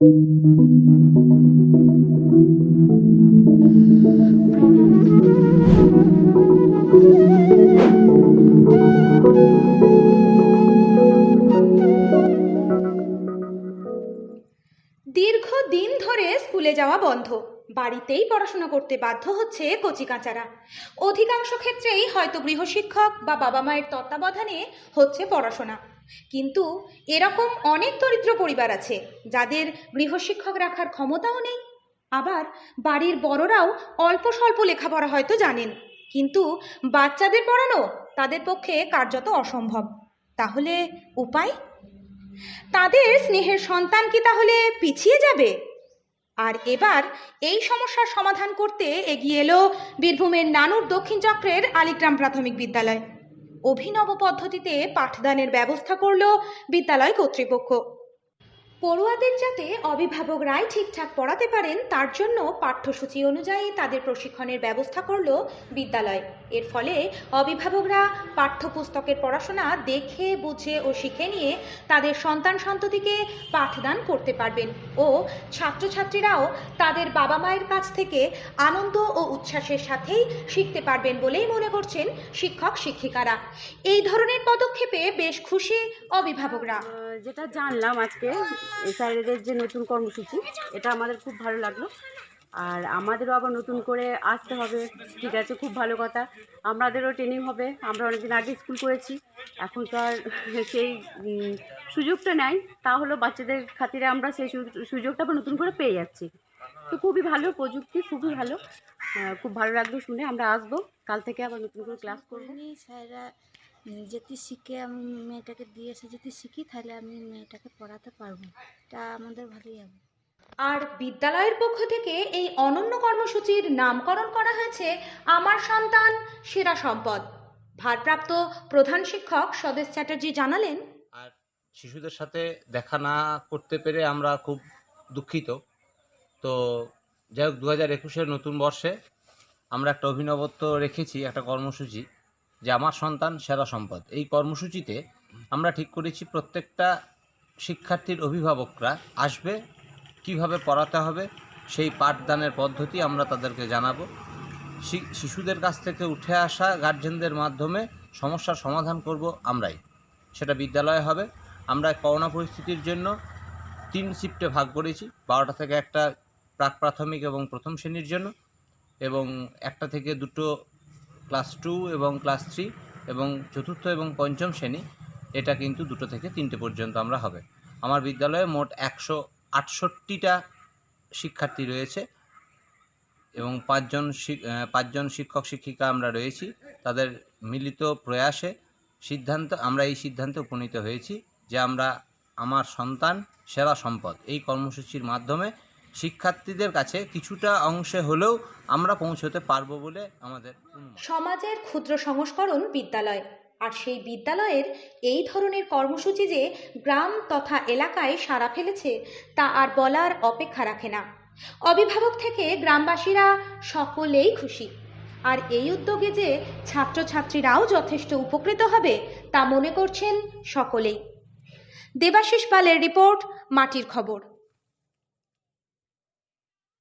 দীর্ঘদিন ধরে স্কুলে যাওয়া বন্ধ। বাড়িতেই পড়াশোনা করতে বাধ্য হচ্ছে কচিকাঁচারা। অধিকাংশ ক্ষেত্রেই হয়তো গৃহশিক্ষক বা বাবা মায়ের তত্ত্বাবধানে হচ্ছে পড়াশোনা। কিন্তু এরকম অনেক দরিদ্র পরিবার আছে, যাদের গৃহশিক্ষক রাখার ক্ষমতাও নেই। আবার বাড়ির বড়রাও অল্প স্বল্প লেখাপড়া হয়তো জানেন, কিন্তু বাচ্চাদের পড়ানো তাদের পক্ষে কার্যত অসম্ভব। তাহলে উপায়? তাদের স্নেহের সন্তান কি তাহলে পিছিয়ে যাবে? আর এবার এই সমস্যার সমাধান করতে এগিয়ে এলো বীরভূমের নানুর দক্ষিণ চক্রের আলিগ্রাম প্রাথমিক বিদ্যালয়। অভিনব পদ্ধতিতে পাঠদানের ব্যবস্থা করল বিদ্যালয় কর্তৃপক্ষ। পড়ুয়াদের যাতে অভিভাবকরাই ঠিকঠাক পড়াতে পারেন, তার জন্য পাঠ্যসূচি অনুযায়ী তাদের প্রশিক্ষণের ব্যবস্থা করল বিদ্যালয়। এর ফলে অভিভাবকরা পাঠ্যপুস্তকের পড়াশোনা দেখে, বুঝে ও শিখে নিয়ে তাদের সন্তান সন্ততিকে পাঠদান করতে পারবেন ও ছাত্রছাত্রীরাও তাদের বাবা মায়ের কাছ থেকে আনন্দ ও উচ্ছ্বাসের সাথেই শিখতে পারবেন বলেই মনে করছেন শিক্ষক শিক্ষিকারা। এই ধরনের পদক্ষেপে বেশ খুশি অভিভাবকরা। যেটা জানলাম আজকে স্যারেদের যে নতুন কর্মসূচি, এটা আমাদের খুব ভালো লাগল। আর আমাদেরও আবার নতুন করে আসতে হবে। ঠিক আছে, খুব ভালো কথা। আমাদেরও ট্রেনিং হবে। আমরা অনেকদিন আগে স্কুল করেছি। এখন তো আর সেই সুযোগটা নেই। তাহলেও বাচ্চাদের খাতিরে আমরা সেই সুযোগটা আবার নতুন করে পেয়ে যাচ্ছি। তো খুবই ভালো প্রযুক্তি, খুবই ভালো। খুব ভালো লাগল শুনে। আমরা আসব। কাল থেকে আবার নতুন করে ক্লাস করব। স্যাররা যদি শিখে আমি মেয়েটাকে দিয়ে এসে যদি শিখি তাহলে আমি মেয়েটাকে পড়াতে পারব। এটা আমাদের ভালোই হবে। আর বিদ্যালয়ের পক্ষ থেকে এই অনন্য কর্মসূচির নামকরণ করা হয়েছে আমার সন্তান সেরা সম্পদ। ভারপ্রাপ্ত প্রধান শিক্ষক স্বদেশ চ্যাটার্জি জানালেন আর শিশুদের সাথে দেখা না করতে পেরে আমরা খুব দুঃখিত। তো যাই হোক দু হাজার একুশের নতুন বর্ষে আমরা একটা অভিনবত্ব রেখেছি একটা কর্মসূচি। যে আমার সন্তান সেরা সম্পদ। এই কর্মসূচিতে আমরা ঠিক করেছি প্রত্যেকটা শিক্ষার্থীর অভিভাবকরা আসবে, কীভাবে পড়াতে হবে, সেই পাঠদানের পদ্ধতি আমরা তাদেরকে জানাব। শিশুদের কাছ থেকে উঠে আসা গার্জেনদের মাধ্যমে সমস্যার সমাধান করব আমরাই। সেটা বিদ্যালয়ে হবে। আমরা করোনা পরিস্থিতির জন্য তিন শিফটে ভাগ করেছি। বারোটা থেকে একটা প্রাক প্রাথমিক এবং প্রথম শ্রেণির জন্য এবং একটা থেকে দুটো ক্লাস টু এবং ক্লাস থ্রি এবং চতুর্থ এবং পঞ্চম শ্রেণি, এটা কিন্তু দুটো থেকে তিনটে পর্যন্ত আমরা হবে। আমার বিদ্যালয়ে মোট একশো আটষট্টিটা শিক্ষার্থী রয়েছে এবং পাঁচজন পাঁচজন শিক্ষক, শিক্ষিকা আমরা রয়েছি। তাদের মিলিত প্রয়াসে সিদ্ধান্ত, আমরা এই সিদ্ধান্তে উপনীত হয়েছি যে আমরা আমার সন্তান সেরা সম্পদ এই কর্মসূচির মাধ্যমে শিক্ষার্থীদের কাছে কিছুটা অংশে হলেও আমরা পৌঁছতে পারব বলে আমাদের সমাজের ক্ষুদ্র সংস্করণ বিদ্যালয়। আর সেই বিদ্যালয়ের এই ধরনের কর্মসূচি যে গ্রাম তথা এলাকায় সাড়া ফেলেছে, তা আর বলার অপেক্ষা রাখে না। অভিভাবক থেকে গ্রামবাসীরা সকলেই খুশি। আর এই উদ্যোগে যে ছাত্রছাত্রীরাও যথেষ্ট উপকৃত হবে, তা মনে করছেন সকলেই। দেবাশিস পালের রিপোর্ট, মাটির খবর।